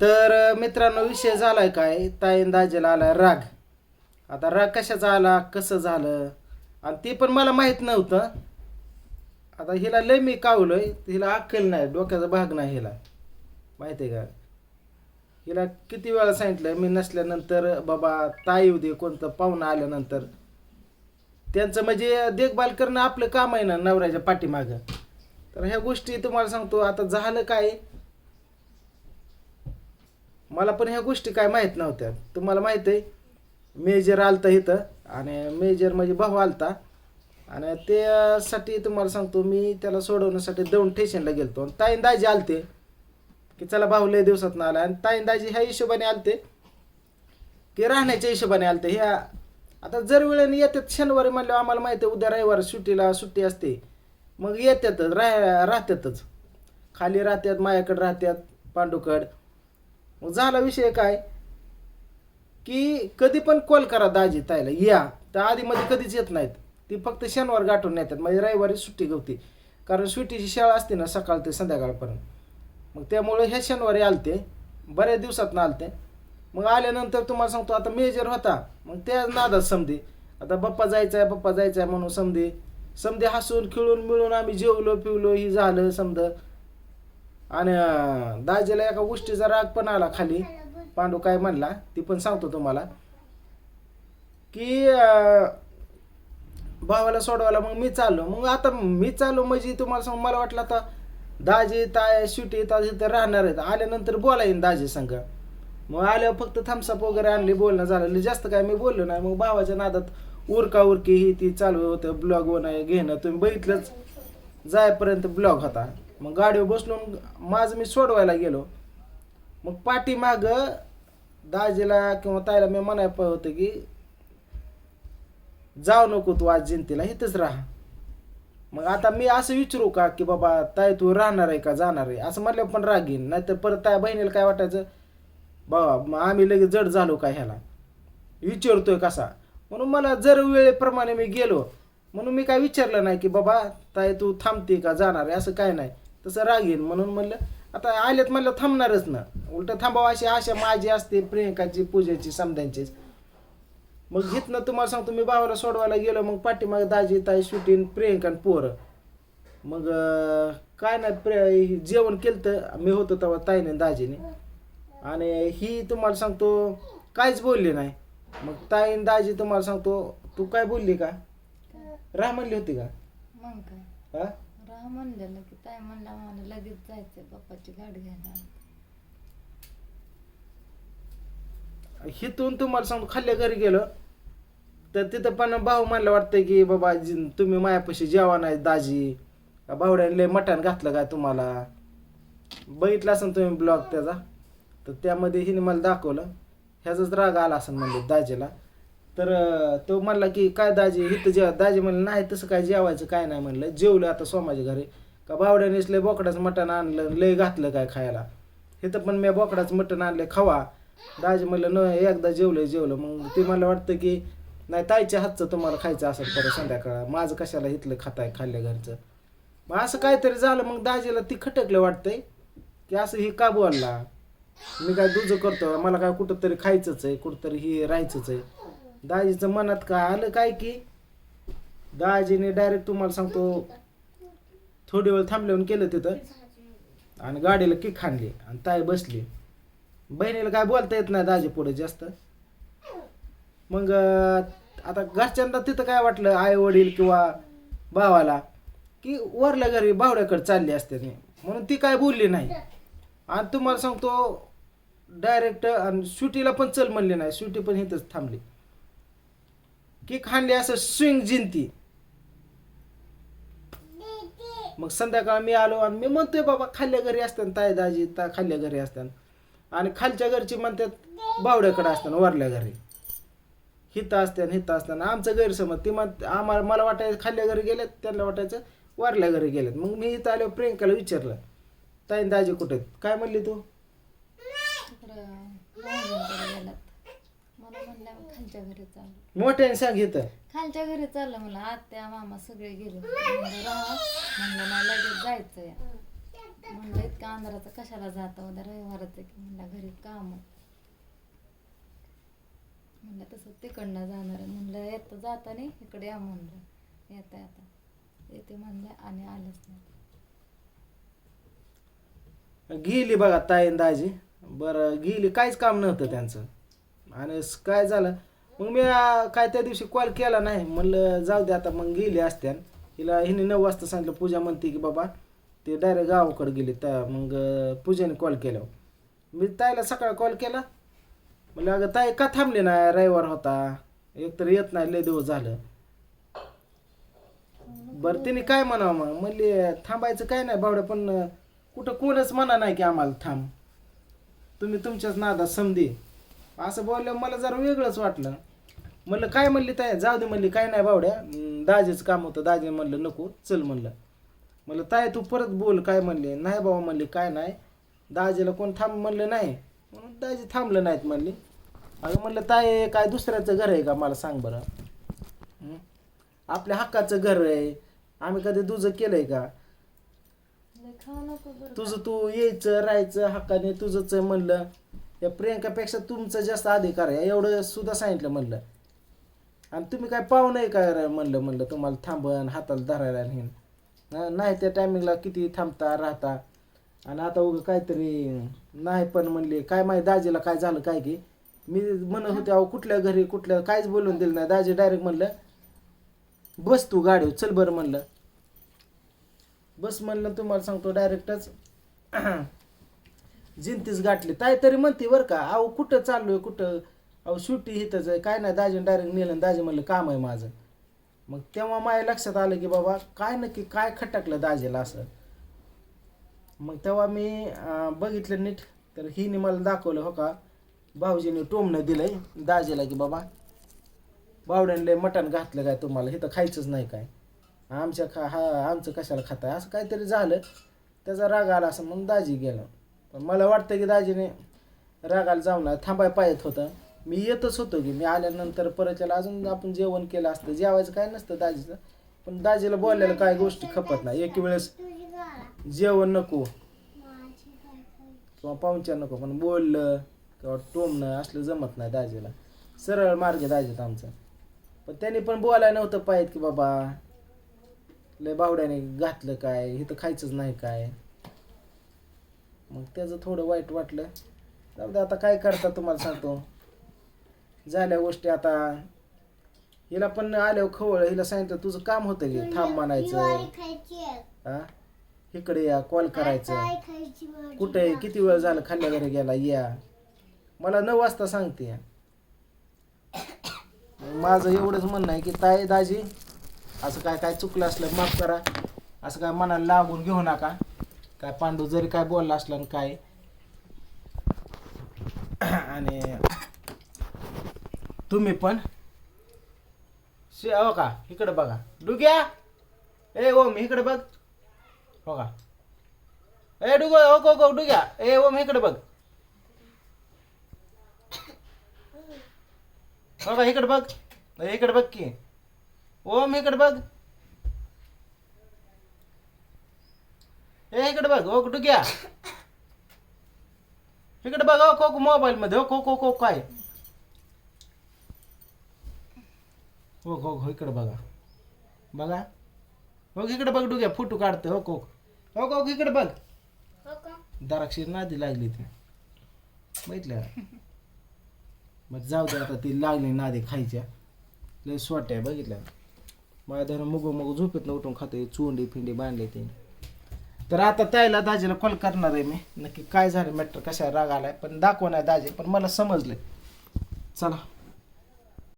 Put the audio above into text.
तर मित्रांनो विषय झालाय काय? ताईन दाजेला आलाय राग. आता राग कशाचा आला? कसं झालं? आणि ते पण मला माहीत नव्हतं. आता हिला लय मी कावलोय. हिला अक्कल नाही डोक्याचा भाग नाही हिला. माहिती आहे का? हिला किती वेळा सांगितलं मी नसल्यानंतर बाबा ताई येऊ दे कोणतं पाहुणं आल्यानंतर. त्यांचं म्हणजे देखभाल करणं आपलं काम आहे ना नवऱ्याच्या पाठीमागं. तर ह्या गोष्टी तुम्हाला सांगतो आता झालं काय? मला पण ह्या गोष्टी काय माहीत नव्हत्या. तुम्हाला माहीत आहे मेजर आलता इथं आणि मेजर म्हणजे भाऊ आलता. आणि त्यासाठी तुम्हाला सांगतो मी त्याला सोडवण्यासाठी दौंड स्टेशनला गेलतो. आणि ताईन दाजी आलते की चला भाऊ लय दिवसात आला आणि ताईन दाजी ह्या हिशोबाने आलते की राहण्याच्या हिशोबाने आलते. ह्या आता जर वेळेने येतात शनिवारी म्हणल्यावर आम्हाला माहिती आहे उद्या रविवार सुट्टीला सुट्टी असते. मग येतातच राह राहतातच खाली राहतात मायाकडे राहतात पांडूकड. मग झाला विषय काय? की कधी पण कॉल करा दाजी ताईला या. तर आधीमध्ये कधीच येत नाहीत. ती फक्त शनिवार गाठून येतात म्हणजे रविवारी सुट्टी गवती. कारण सुट्टीची शाळा असते ना सकाळ ते संध्याकाळपर्यंत. मग त्यामुळे हे शनिवारी आलते. बऱ्याच दिवसात आलते. मग आल्यानंतर तुम्हाला सांगतो आता मेजर होता. मग त्या नादात समधी. आता बाप्पा जायचा आहे बाप्पा जायचा आहे म्हणून समधी. समधी हसून खिळून मिळून आम्ही जेवलो पिवलो ही झालं समजा आणि दाजीला एका गोष्टीचा राग पण आला खाली. पांडू काय म्हणला ती पण सांगतो तुम्हाला. की भावाला सोडवायला मग मी चाललो. मग आता मी चाललो म्हणजे तुम्हाला सांग मला वाटलं आता दाजी ताय शिवटी ताजी तर राहणार आहेत. आल्यानंतर बोलाईन दाजी संग. मग आल्यावर फक्त थम्सअप वगैरे आणली बोलणं झालं. जास्त काय मी बोललो नाही. मग भावाच्या नादात उरका उरकी ही ती चालू होतं. ब्लॉग होणं घेणं. तुम्ही बघितलंच जायपर्यंत ब्लॉग होता. मग गाडीवर बसून माझं मी सोडवायला गेलो. मग पाठीमाग दाजीला किंवा ताईला मी म्हणायला होतं की जाऊ नको तू आज जयंतीला इथंच राहा. मग आता मी असं विचारू का की बाबा ताई तू राहणार आहे का? जाणार आहे? असं म्हटलं पण राग येईन. नाहीतर परत ताय बहिणीला काय वाटायचं बाबा मग आम्ही लगेच जड झालो का ह्याला? विचारतोय कसा? म्हणून मला जर वेळेप्रमाणे मी गेलो म्हणून मी काय विचारलं नाही की बाबा ताई तू थांबते का? जाणार आहे? असं काय नाही. तसं राग येईन म्हणून म्हणलं आता आलेत म्हणलं थांबणारच ना. उलट थांबावं अशी आशा माझी असते प्रियंकाची पूजेची समध्यांचीच मग इथनं तुम्हाला सांगतो मी भावाला सोडवायला गेलो मग पाठीमागे दाजी ताई शूटिंग प्रियंका आणि पोरं. मग काय नाही प्रिय जेवण केलं तर मी होतो तेव्हा ताईने दाजीने. आणि ही तुम्हाला सांगतो काहीच बोलली नाही. मग ताई आणि दाजी तुम्हाला सांगतो तू काय बोलली का? राह म्हणली होती का? मग काय? हा म्हणलं की ताई म्हणला मला लगेच जायचंय बाप्पाची गाडी घ्यायला हिथून तुम्हाला सांगतो खाल्ल्या घरी गेलो तर तिथं पण भाऊ म्हणलं वाटतंय की बाबा जी- तुम्ही मायापाशी जेवण आहे दाजी. भावड्याने लय मटण घातलं काय तुम्हाला? बघितलं असेल तुम्ही ब्लॉग त्याचा तर त्यामध्ये हिने मला दाखवलं. ह्याचाच राग आला असेल म्हणलं दाजीला. तर तो म्हणला की काय दाजी इथं जेवा दाजी म्हणलं नाही तसं काय जेवायचं काय नाही म्हणलं. जेवलं आता सोमाच्या घरी. का भावड्यानेच लय बोकडाचं मटण आणलं लय घातलं काय खायला. इथं पण मी बोकडाचं मटण आणलं खावा. दाजी म्हणलं न एकदा जेवलं जेवलं. मग ते मला वाटतं की नाही ताईच्या हातचं तुम्हाला खायचं असेल तर संध्याकाळ. माझं कशाला इथलं खाताय खाल्ल्या घरचं? मग असं काहीतरी झालं मग दाजीला ती खटकलं वाटतंय की असं ही का बोलला मी काय दुजं करतो मला काय कुठंतरी खायचंच आहे कुठंतरी ही राहायचंच आहे. दाजीचं मनात काय आलं काय की? दाजीने डायरेक्ट तुम्हाला सांगतो थोडी वेळ थांबल्यावर केलं तिथं. आणि गाडीला किक खाणली आणि ताई बसली. बहिणीला काय बोलता येत नाही दाजी पुढे जास्त. मग आता घरच्यांना तिथं काय वाटलं आई वडील किंवा भावाला की वरल्या घरी भावड्याकडे चालली असते म्हणून ती काय बोलली नाही. आणि तुम्हाला सांगतो डायरेक्ट आणि सुटीला पण चल म्हणली नाही. सुटी पण इथंच थांबली. की खांडली असं स्विंग जिंती. मग संध्याकाळ मी आलो आणि मी म्हणतोय बाबा खाल्ल्या घरी असतात ताई दाजी ता खाल्ल्या घरी असतात आणि खालच्या घरची म्हणतात बावड्याकडे असतात वरल्या घरी. हिथं असतात हिथं असतात आमचं गैरसमज ती म्हण आम्हाला मला वाटायचं खाल्ल्या घरी गेलेत त्यांना वाटायचं वारल्या घरी गेलेत. मग मी इथं आलो प्रियंकाला विचारलं ताई दाजी कुठे आहेत? काय म्हणली तू? मला खालच्या घरी मोठ्याने इथं. खालच्या घरी चाललं मला आत्या मामा सगळे गेले. म्हणलं राहा. म्हणलं नाही लगेच जायचंय. म्हणलं इतका अंधाराचा कशाला जाता? उद्या रविवारच की म्हणलं घरी काम म्हणलं तसं तिकडनं जाणार आहे. म्हणलं येतं जाता नाही. इकडे या म्हणलं. येता येता. येते म्हणले आणि आलेच नाही. गेली बघा ताई आणि दाजी. बरं गेली. काहीच काम नव्हतं त्यांचं. आणि स- काय झालं? मग मी काय त्या दिवशी कॉल केला नाही. म्हणलं जाऊ दे आता मग गेली असत्यान हिला हिने नऊ वाजता सांगितलं पूजा म्हणते की बाबा ते डायरेक्ट गावाकडे गेली. त्या मग अं, पूजाने कॉल केला. मी ताईला सकाळी कॉल केला. म्हणलं अगं ताई का थांबली नाही रविवार होता. एकतर येत नाही लय दिवस झालं. बरं तिने काय म्हणावं मग? म्हणली थांबायचं काय नाही बावड्या पण अं, कुठं कोणच म्हणा नाही की आम्हाला थांब. तुम्ही तुमच्याच नादात समधी. असं बोलल्यावर मला जरा वेगळंच वाटलं. म्हणलं काय म्हणली ताय जाऊ दे म्हणली काय नाही बावड्या. दाजीचं काम होतं. दाजी म्हणलं नको चल म्हणलं. म्हणलं ताय तू परत बोल काय म्हणले? नाही बाबा म्हणली काय नाही. दाजीला कोण थांब म्हणलं नाही. म्हणून दाजी थांबलं नाहीत म्हणली. अगं म्हणलं ताय काय दुसऱ्याचं घर आहे का? मला सांग बरं? आपल्या हक्काचं घर आहे. आम्ही कधी तुझं केलंय का? तुझं तू यायचं राहायचं हक्काने तुझंच म्हणलं. या प्रियंकापेक्षा तुमचं जास्त अधिकार आहे एवढं सुद्धा सांगितलं म्हणलं. आणि तुम्ही काय पाहू नाही काय म्हणलं म्हणलं तुम्हाला थांबन हाताला धरायला नेन नाही त्या टायमिंगला किती थांबता राहता. आणि आता उगं काहीतरी नाही पण म्हणले काय माहिती दाजीला काय झालं काय की. मी म्हणत होते अहो कुठल्या घरी कुठल्या काहीच बोलून दिलं नाही. दाजी डायरेक्ट म्हणलं बस तू गाडीवर चल बरं म्हणलं. बस म्हणलं तुम्हाला सांगतो डायरेक्टच जिंतीच गाठली. ताई तरी म्हणते बरं का अहो कुठं चाललोय कुठं? अहो सुट्टी हिथंच आहे काय नाही दाजीने डायरेक्ट नेलं दाजी म्हणलं काम आहे माझं. मग तेव्हा माझ्या लक्षात आलं की बाबा काय नक्की काय खटकलं दाजीला असं? मग तेव्हा मी बघितलं नीट. तर हिने मला दाखवलं हो का भाऊजीने टोमणं दिलंय. दाजीला की बाबा बावड्याने मटण घातलं काय तुम्हाला? इथं खायचंच नाही काय? आमच्या खा हा आमचं कशाला खाताय? असं काहीतरी झालं. त्याचा राग आला असं म्हणून दाजी गेलं. पण मला वाटतं की दाजीने रागाला जाऊन थांबाय पाहिजे होतं. मी येतच होतो की मी आल्यानंतर परत याला अजून आपण जेवण केलं असतं. जेवायचं काय नसतं दाजीचं. पण दाजीला बोलायला काय गोष्टी खपत नाही. एक वेळेस जेवण नको. किंवा पाहुणच्या नको. पण बोललं किंवा टोमणं असलं जमत नाही दाजीला. सरळ मार्ग दाजीत आमचा. पण त्यांनी पण बोलायला नव्हतं पाहिजे की बाबा लय बावड्याने घातलं काय? इथं खायचंच नाही काय? मग त्याचं थोडं वाईट वाटलं. जाऊ दे आता काय करता तुम्हाला सांगतो. झाल्या गोष्टी आता. हिला पण आल्यावर खवळ हिला सांगितलं तुझं काम होतं की थांब म्हणायचं. हा? इकडे या कॉल करायचं. कुठे किती वेळ झालं खाल्ल्या घरी गेला? या. मला नऊ वाजता सांगते. माझं एवढंच म्हणणं आहे की ताई दाजी असं काय काय चुकलं असलं माफ करा. असं काय मनाला लागून घेऊ नका. काय पांडू जरी काय बोलला असला आणि काय. आणि तुम्ही पण. शे हो का? इकडे बघा. डुग्या? ए ओम इकडे बघ. हो का? ए डुग हो को को डुग्या. ए ओम इकडे बघ. हो का? इकडे बघ. इकडे बघ की. ओम इकडे बघ. ए इकडे बघ हो डुग्या इकडे बघ हो को मोबाईल मध्ये हो को को को काय? हो हो हो इकडे बघा. बघा. हो इकडे बघ डुग्या फोटो काढते हो को हो को इकडे बघ. द्राक्षी नादी लागली ती बघितलं? मग जाऊ दे आता ती लागली नादी खायच्या. लय सोट्या बघितलं? का? माझ्या धरून मुग मुग झोपेत उठून खाते चोंडी फिंडी बांधले ते. तर आता त्याला दाजीला कॉल करणार आहे मी. नक्की काय झालं मॅटर कशा राग आलाय पण दाखवणार दाजी पण मला समजले चला.